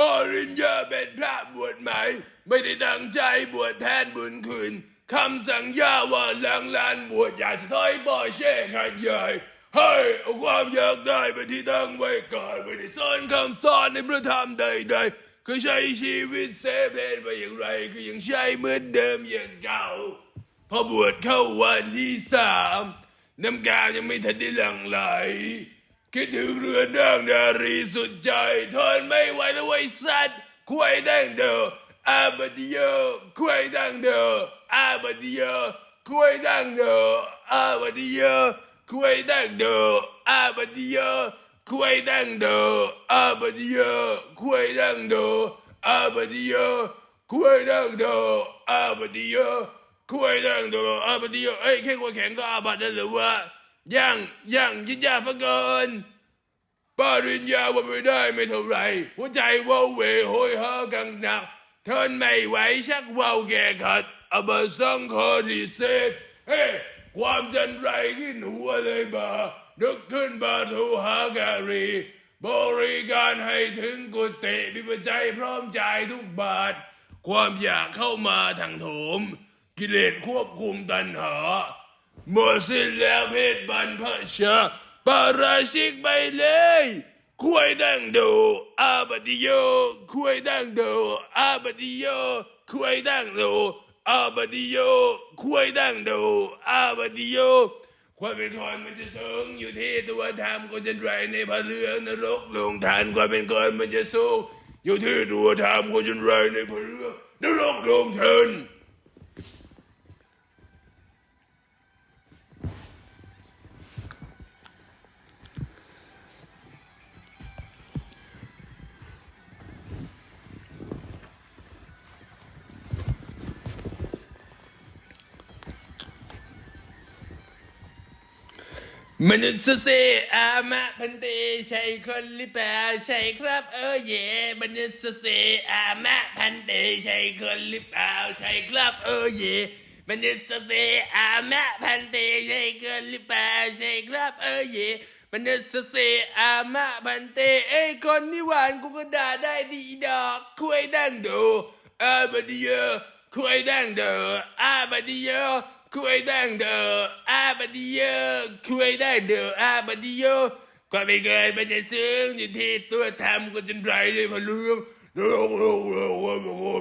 ปริญญาเป็นพระบวชใหม่ ไม่ได้ตั้งใจบวชแทนบุญคืนคำสั่งย่าว่าหลังลานบวชอย่าสะท้อยบ่อเช่ขันใหญ่ให้เอาความอยากได้ไปนที่ตั้งไว้ก่อนไม่ได้สอนคำสอนในพระธรรมใดๆคือใช้ชีวิตเสเพนไปอย่างไรก็ยังใช้เหมือนเดิมอย่างเก่าพอบวชเข้าวันที่สามน้ำกาวยังไม่ทันได้หลั่งไหล คิดถึงเรือนนางนารีสุดใจทนไม่ไหวแล้วไว้สัตว์ควยดังเดออาบดีเยอควยดังเดออาบดีเยอควยดังเดออาบดีเยอควยดังเดออาบดีเยอควยดังเดออาบดีเยอควยดังเดออาบดีเยอควยดังเดออาบดีเยอควยดังเดออาบดีเยอเอ้ยแค่หัวแข็งก็อาบัติแล้หรือวะ ยังยังยินยาฟังเกินปริญญาว่าไม่ได้ไม่เท่าไรหัวใจว่าวเหวโหยหากังหนักทนไม่ไหวชักว่าวแก่ขัดอบสังคอดีเซเฮ้ความจันไรขึ้นหัวเลยบ่านึกขึ้นบาทูหาการี บริการให้ถึงกุฏิมีปัจจัยพร้อมจ่ายทุกบาท ความอยากเข้ามาทางโถม กิเลสควบคุมตัณหา หมดสิ้นแล้วเพศบรรพชาปาราชิกไปเลยควยดังโดอาบดิโยควยดังโดอาบดิโยควยดังโดอาบดิโยควยดังโดอาบดิโยความเป็นคนมันจะสูงอยู่ที่ตัวธรรมก็จะไรในพระเรืองนรกลงทานความเป็นคนมันจะสูงอยู่ที่ตัวธรรมก็จะไรในพระเรืองนรกลงทัน มนุษย์เซอามะพันเตใช่คนหรือเปล่าใช่ครับเออเย่มนุษย์เซอามะพันเตใช่คนหรือเปล่าใช่ครับเออเย่มนุษย์เซอามะพันเตใช่คนหรือเปล่าใช่ครับเออเย่มนุษย์เซอามะพันเตเอ้คนนี่หวานกูก็ด่าได้ดีดอกคุยดังดูอาบดีเอออาดีเออ คุยดังเดออาบดีเยอะคุยดังเดออาบดีเยอะความไม่เคยมันจะซึ้งอยู่ที่ตัวทำก็จนไรเลยพะเรื่องนรกโลกโลกว่ามันก็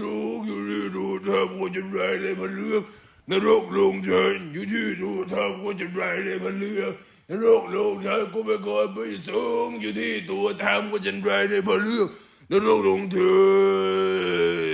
สูงอยู่ที่ตัวทำก็จนไรเลยพะเรื่องนรกลงเชิญอยู่ที่ตัวทำก็จนไรเลยพะเรื่องนรกลงเชิญก็ไม่ก่อนไม่สูงอยู่ที่ตัวทำก็จนไรเลยพะเรื่องนรกลงเชิญ